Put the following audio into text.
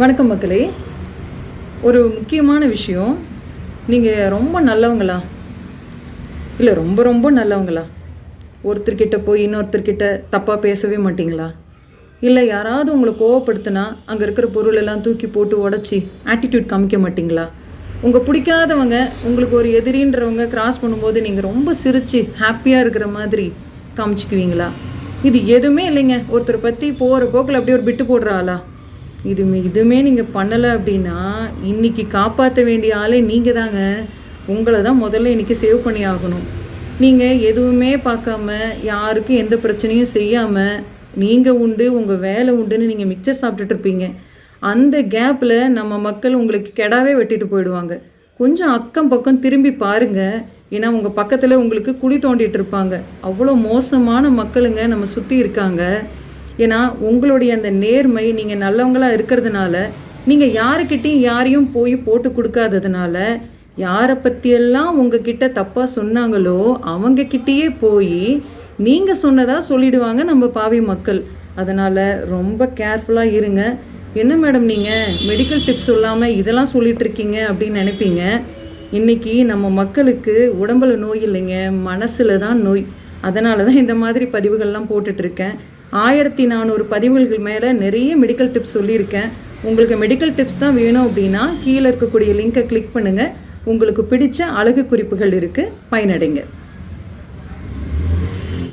வணக்கம் மக்களே. ஒரு முக்கியமான விஷயம். நீங்கள் ரொம்ப நல்லவங்களா? இல்லை ரொம்ப ரொம்ப நல்லவங்களா? ஒருத்தர்கிட்ட போய் இன்னொருத்தர்கிட்ட தப்பாக பேசவே மாட்டிங்களா? இல்லை யாராவது உங்களை கோவப்படுத்தினா அங்கே இருக்கிற பொருள் எல்லாம் தூக்கி போட்டு உடச்சி ஆட்டிடியூட் காமிக்க மாட்டிங்களா? உங்கள் பிடிக்காதவங்க உங்களுக்கு ஒரு எதிரின்றவங்க கிராஸ் பண்ணும்போது நீங்கள் ரொம்ப சிரித்து ஹாப்பியாக இருக்கிற மாதிரி காமிச்சிக்குவீங்களா? இது எதுவுமே இல்லைங்க. ஒருத்தரை பற்றி போகிற போக்கில் அப்படியே ஒரு பிட்டு போடுற இது இதுமே இதுவுமே நீங்கள் பண்ணலை அப்படின்னா இன்னைக்கு காப்பாற்ற வேண்டிய ஆளே நீங்கள் தாங்க உங்களை தான் முதல்ல இன்றைக்கி சேவ் பண்ணி ஆகணும். நீங்கள் எதுவுமே பார்க்காம யாருக்கும் எந்த பிரச்சனையும் செய்யாமல் நீங்கள் உண்டு உங்கள் வேலை உண்டுன்னு நீங்கள் மிக்சர் சாப்பிட்டுட்டு இருப்பீங்க. அந்த கேப்பில் நம்ம மக்கள் உங்களுக்கு கெடாவே வெட்டிட்டு போயிடுவாங்க. கொஞ்சம் அக்கம் பக்கம் திரும்பி பாருங்க. ஏன்னா உங்கள் பக்கத்தில் உங்களுக்கு குழி தோண்டிட்டு இருப்பாங்க. அவ்வளோ மோசமான மக்களுங்க நம்ம சுற்றி இருக்காங்க. ஏன்னா உங்களுடைய அந்த நேர்மை நீங்கள் நல்லவங்களாக இருக்கிறதுனால நீங்கள் யாருக்கிட்டையும் யாரையும் போய் போட்டு கொடுக்காததுனால யாரை பற்றியெல்லாம் உங்ககிட்ட தப்பாக சொன்னாங்களோ அவங்க கிட்டேயே போய் நீங்கள் சொன்னதாக சொல்லிடுவாங்க நம்ம பாவி மக்கள். அதனால் ரொம்ப கேர்ஃபுல்லாக இருங்க. என்ன மேடம் நீங்கள் மெடிக்கல் டிப்ஸ் சொல்லாமல் இதெல்லாம் சொல்லிகிட்ருக்கீங்க அப்படின்னு நினைப்பீங்க. இன்னைக்கு நம்ம மக்களுக்கு உடம்புல நோய் இல்லைங்க மனசில் தான் நோய். அதனால தான் இந்த மாதிரி பதிவுகள்லாம் போட்டுட்டு இருக்கேன். ஆயிரத்தி நானூறு பதிவுகள் மேலே நிறைய மெடிக்கல் டிப்ஸ் சொல்லியிருக்கேன். உங்களுக்கு மெடிக்கல் டிப்ஸ் தான் வேணும் அப்படின்னா கீழே இருக்கக்கூடிய லிங்கை கிளிக் பண்ணுங்கள் உங்களுக்கு பிடிச்ச அழகு குறிப்புகள் இருக்குது பயனடைங்க.